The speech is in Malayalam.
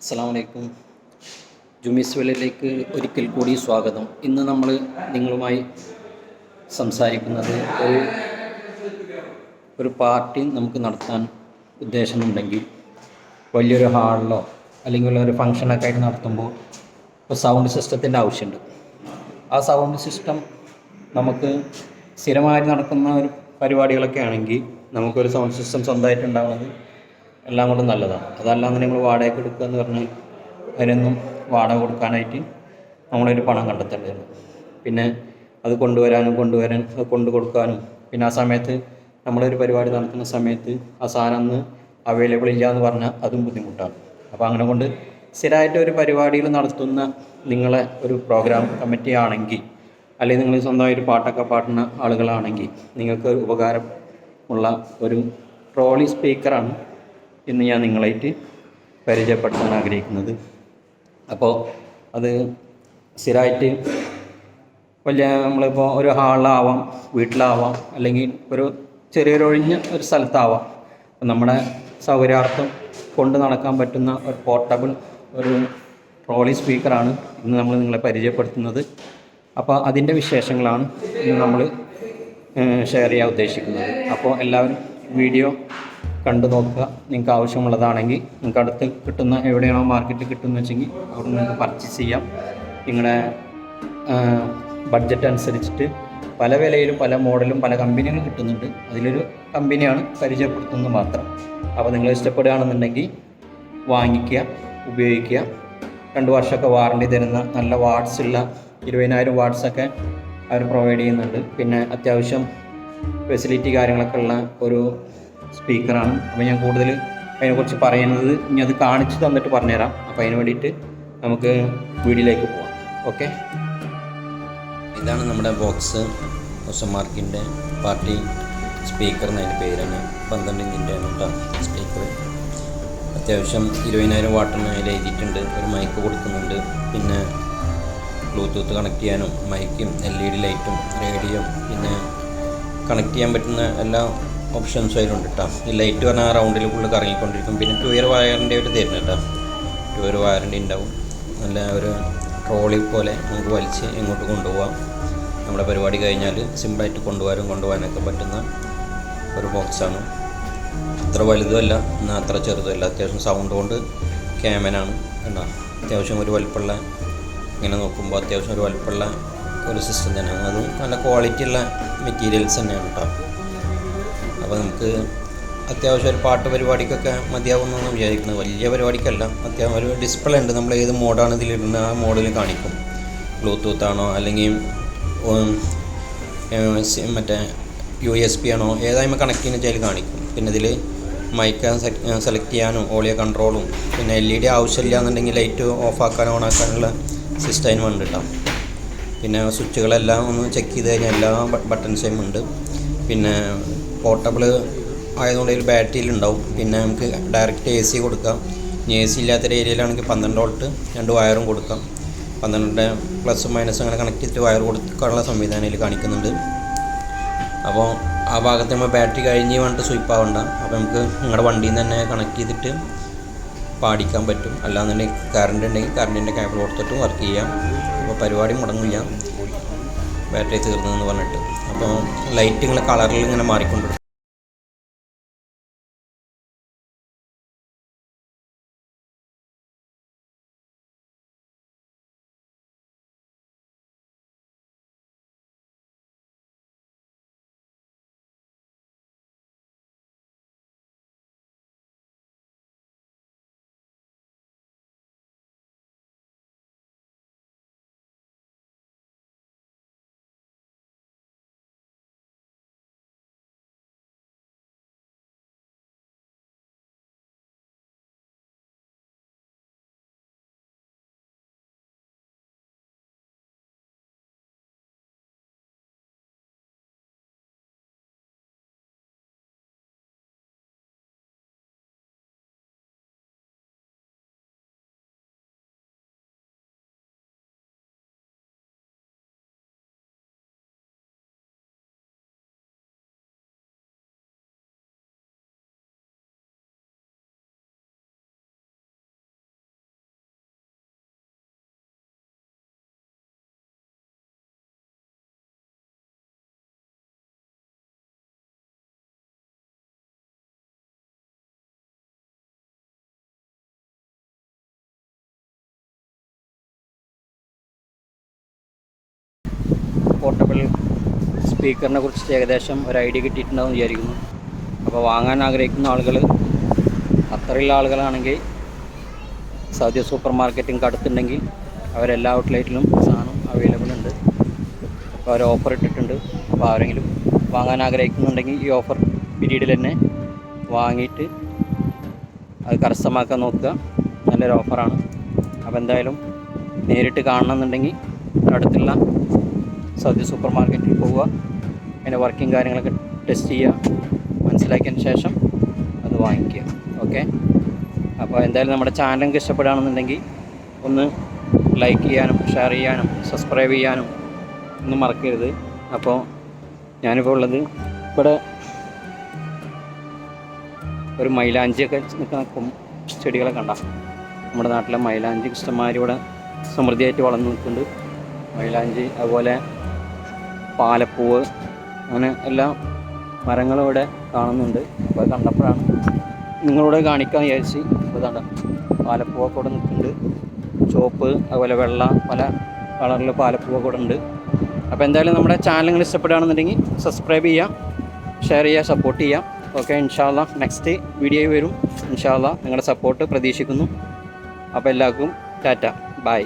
അസ്സാം വലൈക്കും ജുമീസ് ഒരിക്കൽ കൂടി സ്വാഗതം. ഇന്ന് നമ്മൾ നിങ്ങളുമായി സംസാരിക്കുന്നത് ഒരു ഒരു പാർട്ടി നമുക്ക് നടത്താൻ ഉദ്ദേശമുണ്ടെങ്കിൽ വലിയൊരു ഹാളിലോ അല്ലെങ്കിൽ ഒരു ഫങ്ഷനൊക്കെ ആയിട്ട് നടത്തുമ്പോൾ ഇപ്പോൾ സൗണ്ട് സിസ്റ്റത്തിന്റെ ആവശ്യമുണ്ട്. ആ സൗണ്ട് സിസ്റ്റം നമുക്ക് സ്ഥിരമായി നടക്കുന്ന ഒരു പരിപാടികളൊക്കെ ആണെങ്കിൽ നമുക്കൊരു സൗണ്ട് സിസ്റ്റം സ്വന്തമായിട്ട് ഉണ്ടാവുന്നത് എല്ലാം കൊണ്ടും നല്ലതാണ്. അതല്ലാന്ന് നമ്മൾ വാടകയ്ക്ക് എടുക്കുക എന്ന് പറഞ്ഞാൽ അതിനൊന്നും വാടക കൊടുക്കാനായിട്ട് നമ്മളൊരു പണം കണ്ടെത്തേണ്ടി വരും പിന്നെ അത് കൊണ്ടുവരാനും കൊണ്ടുവരാൻ അത് കൊണ്ടു കൊടുക്കാനും. പിന്നെ ആ സമയത്ത് നമ്മളൊരു പരിപാടി നടത്തുന്ന സമയത്ത് ആ സാധനം അന്ന് അവൈലബിൾ ഇല്ല എന്ന് പറഞ്ഞാൽ അതും ബുദ്ധിമുട്ടാണ്. അപ്പോൾ അങ്ങനെ കൊണ്ട് സ്ഥിരമായിട്ട് ഒരു പരിപാടിയിൽ നടത്തുന്ന നിങ്ങളെ ഒരു പ്രോഗ്രാം കമ്മിറ്റി ആണെങ്കിൽ അല്ലെങ്കിൽ നിങ്ങൾ സ്വന്തമായിട്ട് പാട്ടൊക്കെ പാടുന്ന ആളുകളാണെങ്കിൽ നിങ്ങൾക്ക് ഒരു ഉപകാരമുള്ള ഒരു ട്രോളി സ്പീക്കറാണ് ഇന്ന് ഞാൻ നിങ്ങളായിട്ട് പരിചയപ്പെടുത്താൻ ആഗ്രഹിക്കുന്നത്. അപ്പോൾ അത് സ്ഥിരമായിട്ട് വലിയ നമ്മളിപ്പോൾ ഒരു ഹാളിലാവാം വീട്ടിലാവാം അല്ലെങ്കിൽ ഒരു ചെറിയൊരൊഴിഞ്ഞ ഒരു സ്ഥലത്താവാം. നമ്മുടെ സൗകര്യാർത്ഥം കൊണ്ട് നടക്കാൻ പറ്റുന്ന ഒരു പോർട്ടബിൾ ഒരു ട്രോളി സ്പീക്കറാണ് ഇന്ന് നമ്മൾ നിങ്ങളെ പരിചയപ്പെടുത്തുന്നത്. അപ്പോൾ അതിന്റെ വിശേഷങ്ങളാണ് ഇന്ന് നമ്മൾ ഷെയർ ചെയ്യാൻ ഉദ്ദേശിക്കുന്നത്. അപ്പോൾ എല്ലാവരും വീഡിയോ കണ്ടു നോക്കുക. നിങ്ങൾക്ക് ആവശ്യമുള്ളതാണെങ്കിൽ നിങ്ങൾക്ക് അടുത്ത് കിട്ടുന്ന എവിടെയാണോ മാർക്കറ്റിൽ കിട്ടുന്നത് വെച്ചെങ്കിൽ അവിടെ നിങ്ങൾക്ക് പർച്ചേസ് ചെയ്യാം. നിങ്ങളുടെ ബഡ്ജറ്റ് അനുസരിച്ചിട്ട് പല വിലയിലും പല മോഡലും പല കമ്പനികളും കിട്ടുന്നുണ്ട്. അതിലൊരു കമ്പനിയാണ് പരിചയപ്പെടുത്തുന്നത് മാത്രം. അപ്പോൾ നിങ്ങൾ ഇഷ്ടപ്പെടുകയാണെന്നുണ്ടെങ്കിൽ വാങ്ങിക്കുക ഉപയോഗിക്കുക. രണ്ട് വർഷമൊക്കെ വാറണ്ടി തരുന്ന നല്ല വാട്ട്സ് ഉള്ള ഇരുപതിനായിരം വാട്ട്സൊക്കെ അവർ പ്രൊവൈഡ് ചെയ്യുന്നുണ്ട്. പിന്നെ അത്യാവശ്യം ഫെസിലിറ്റി കാര്യങ്ങളൊക്കെ ഉള്ള ഒരു സ്പീക്കറാണ്. അപ്പോൾ ഞാൻ കൂടുതൽ അതിനെക്കുറിച്ച് പറയുന്നത് ഇനി അത് കാണിച്ചു തന്നിട്ട് പറഞ്ഞുതരാം. അപ്പോൾ അതിന് വേണ്ടിയിട്ട് നമുക്ക് വീഡിയോയിലേക്ക് പോവാം. ഓക്കെ? ഇതാണ് നമ്മുടെ ബോക്സ്. ഒസമാർക്കിന്റെ പാർട്ടി സ്പീക്കർ എന്നതിന്റെ പേരാണ് പന്ത്രണ്ട് ഇഞ്ചിന്റെ ആണ് കേട്ടോ സ്പീക്കർ അത്യാവശ്യം ഇരുപതിനായിരം വാട്ടിന് അതിൽ എഴുതിയിട്ടുണ്ട്. ഒരു മൈക്ക് കൊടുക്കുന്നുണ്ട്. പിന്നെ ബ്ലൂടൂത്ത് കണക്ട് ചെയ്യാനും മൈക്കും എൽ ഇ ഡി ലൈറ്റും റേഡിയോ പിന്നെ കണക്ട് ചെയ്യാൻ പറ്റുന്ന എല്ലാ ഓപ്ഷൻസും അതിലുണ്ട് കേട്ടോ ഈ ലൈറ്റ് പറഞ്ഞാൽ റൗണ്ടിൽ ഫുള്ള് കറങ്ങിക്കൊണ്ടിരിക്കും. പിന്നെ ടു ഇയർ വയറിന്റെ ഒരു തരുന്നു കേട്ടോ ടു ഇയർ വാറണ്ടി ഉണ്ടാവും നല്ല ഒരു ട്രോളി പോലെ നമുക്ക് വലിച്ച് ഇങ്ങോട്ട് കൊണ്ടുപോകാം നമ്മുടെ പരിപാടി കഴിഞ്ഞാൽ സിമ്പിളായിട്ട് കൊണ്ടുപോകാനും കൊണ്ടുപോകാനൊക്കെ പറ്റുന്ന ഒരു ബോക്സാണ് അത്ര വലുതുമല്ല എന്നാൽ അത്ര ചെറുതുമല്ല. അത്യാവശ്യം സൗണ്ട് കൊണ്ട് ക്യാമനാണ് കണ്ടോ അത്യാവശ്യം ഒരു വലിപ്പമുള്ള ഇങ്ങനെ നോക്കുമ്പോൾ അത്യാവശ്യം ഒരു വലിപ്പമുള്ള ഒരു സിസ്റ്റം തന്നെയാണ്. അതും നല്ല ക്വാളിറ്റി ഉള്ള മെറ്റീരിയൽസ് തന്നെയാണ് കേട്ടോ അപ്പോൾ നമുക്ക് അത്യാവശ്യം ഒരു പാട്ട് പരിപാടിക്കൊക്കെ മതിയാവുമെന്നാണ് വിചാരിക്കുന്നത് വലിയ പരിപാടിക്കല്ല. അത്യാവശ്യം ഒരു ഡിസ്പ്ലേ ഉണ്ട്. നമ്മൾ ഏത് മോഡാണ് ഇതിലിടുന്നത് ആ മോഡിൽ കാണിക്കും. ബ്ലൂടൂത്ത് ആണോ? അല്ലെങ്കിൽ മറ്റേ യു എസ് പി ആണോ? ഏതായ്മ കണക്ട് ചെയ്യുന്ന വെച്ചാൽ കാണിക്കും. പിന്നെ ഇതിൽ മൈക്ക് സെലക്ട് ചെയ്യാനും ഓളിയ കൺട്രോളും പിന്നെ എൽ ഇ ഡി ആവശ്യമില്ല എന്നുണ്ടെങ്കിൽ ലൈറ്റ് ഓഫ് ആക്കാനോ ഓൺ ആക്കാനുള്ള സിസ്റ്റം അതിന് ഉണ്ട് കേട്ടോ പിന്നെ സ്വിച്ചുകളെല്ലാം ഒന്ന് ചെക്ക് ചെയ്ത് കഴിഞ്ഞാൽ എല്ലാ ബട്ടൺസും ഉണ്ട്. പിന്നെ പോർട്ടബിൾ ആയതുകൊണ്ട് ഒരു ബാറ്ററിയിൽ ഉണ്ടാവും. പിന്നെ നമുക്ക് ഡയറക്റ്റ് എ സി കൊടുക്കാം. ഇനി എ സി ഇല്ലാത്തൊരു ഏരിയയിലാണെങ്കിൽ പന്ത്രണ്ട് വോൾട്ട് രണ്ട് വയറും കൊടുക്കാം. പന്ത്രണ്ട് പ്ലസ് മൈനസ് അങ്ങനെ കണക്ട് ചെയ്തിട്ട് വയർ കൊടുക്കാനുള്ള സംവിധാനം ഇതിൽ കാണിക്കുന്നുണ്ട്. അപ്പോൾ ആ ഭാഗത്ത് നമ്മൾ ബാറ്ററി കഴിഞ്ഞ് പറഞ്ഞിട്ട് സ്വിപ്പ് ആവണ്ട. അപ്പോൾ നമുക്ക് നിങ്ങളുടെ വണ്ടിയിൽ നിന്ന് തന്നെ കണക്ട് ചെയ്തിട്ട് പാടിക്കാൻ പറ്റും. അല്ലാന്നുണ്ടെങ്കിൽ കറണ്ട് ഉണ്ടെങ്കിൽ കറണ്ടിന്റെ കേബിൾ കൊടുത്തിട്ട് വർക്ക് ചെയ്യാം. അപ്പോൾ പരിപാടി മുടങ്ങില്ല. ബാറ്ററി തീർന്നതെന്ന് പറഞ്ഞിട്ട്. അപ്പോൾ ലൈറ്റുകൾ കളറിൽ ഇങ്ങനെ മാറിക്കൊണ്ടിരിക്കും. സ്പീക്കറിനെ കുറിച്ച് ഏകദേശം ഒരു ഐഡിയ കിട്ടിയിട്ടുണ്ടാവും വിചാരിക്കുന്നു. അപ്പോൾ വാങ്ങാൻ ആഗ്രഹിക്കുന്ന ആളുകൾ അത്രയുള്ള ആളുകളാണെങ്കിൽ സൗദി സൂപ്പർ മാർക്കറ്റിംഗ് അടുത്തുണ്ടെങ്കിൽ അവരെല്ലാ ഔട്ട്ലെറ്റിലും സാധനം അവൈലബിൾ ഉണ്ട്. അപ്പോൾ അവർ ഓഫർ ഇട്ടിട്ടുണ്ട്. അപ്പോൾ ആരെങ്കിലും വാങ്ങാൻ ആഗ്രഹിക്കുന്നുണ്ടെങ്കിൽ ഈ ഓഫർ പീരീഡിൽ തന്നെ വാങ്ങിയിട്ട് അത് കരസ്ഥമാക്കാൻ നോക്കുക. നല്ലൊരു ഓഫറാണ് അപ്പോൾ എന്തായാലും നേരിട്ട് കാണണമെന്നുണ്ടെങ്കിൽ അടുത്തുള്ള സൗദി സൂപ്പർ മാർക്കറ്റിൽ പോവുക. അതിന്റെ വർക്കിംഗ് കാര്യങ്ങളൊക്കെ ടെസ്റ്റ് ചെയ്യുക മനസ്സിലാക്കിയതിന് ശേഷം അത് വാങ്ങിക്കുക. ഓക്കെ അപ്പോൾ എന്തായാലും നമ്മുടെ നിങ്ങൾക്ക് ഇഷ്ടപ്പെടുകയാണെന്നുണ്ടെങ്കിൽ ഒന്ന് ലൈക്ക് ചെയ്യാനും ഷെയർ ചെയ്യാനും സബ്സ്ക്രൈബ് ചെയ്യാനും ഒന്നും മറക്കരുത്. അപ്പോൾ ഞാനിപ്പോൾ ഉള്ളത് ഇവിടെ ഒരു മൈലാഞ്ചിയൊക്കെ നിൽക്കുന്ന ചെടികളെ കണ്ട. നമ്മുടെ നാട്ടിലെ മൈലാഞ്ചി ഇഷ്ടംമാതിരി ഇവിടെ സമൃദ്ധിയായിട്ട് വളർന്നു നിൽക്കുന്നുണ്ട്. മൈലാഞ്ചി അതുപോലെ പാലപ്പൂവ് അങ്ങനെ എല്ലാ മരങ്ങളും ഇവിടെ കാണുന്നുണ്ട്. അപ്പോൾ അത് കണ്ടപ്പോഴാണ് നിങ്ങളോട് കാണിക്കാൻ വിചാരിച്ച് ഇപ്പോൾ കണ്ട പാലപ്പൂവൊക്കെ ഇവിടെ നിൽക്കുന്നുണ്ട്. ചുവപ്പ് അതുപോലെ വെള്ള പല കളറിൽ പാലപ്പൂവൊക്കെ ഇവിടെ ഉണ്ട്. അപ്പോൾ എന്തായാലും നമ്മുടെ ചാനൽ ഇഷ്ടപ്പെടുകയാണെന്നുണ്ടെങ്കിൽ സബ്സ്ക്രൈബ് ചെയ്യാം ഷെയർ ചെയ്യുക സപ്പോർട്ട് ചെയ്യാം ഓക്കെ ഇൻഷാല്ല നെക്സ്റ്റ് വീഡിയോ വരും. ഇൻഷാല്ല നിങ്ങളുടെ സപ്പോർട്ട് പ്രതീക്ഷിക്കുന്നു. അപ്പോൾ എല്ലാവർക്കും ടാറ്റ. ബൈ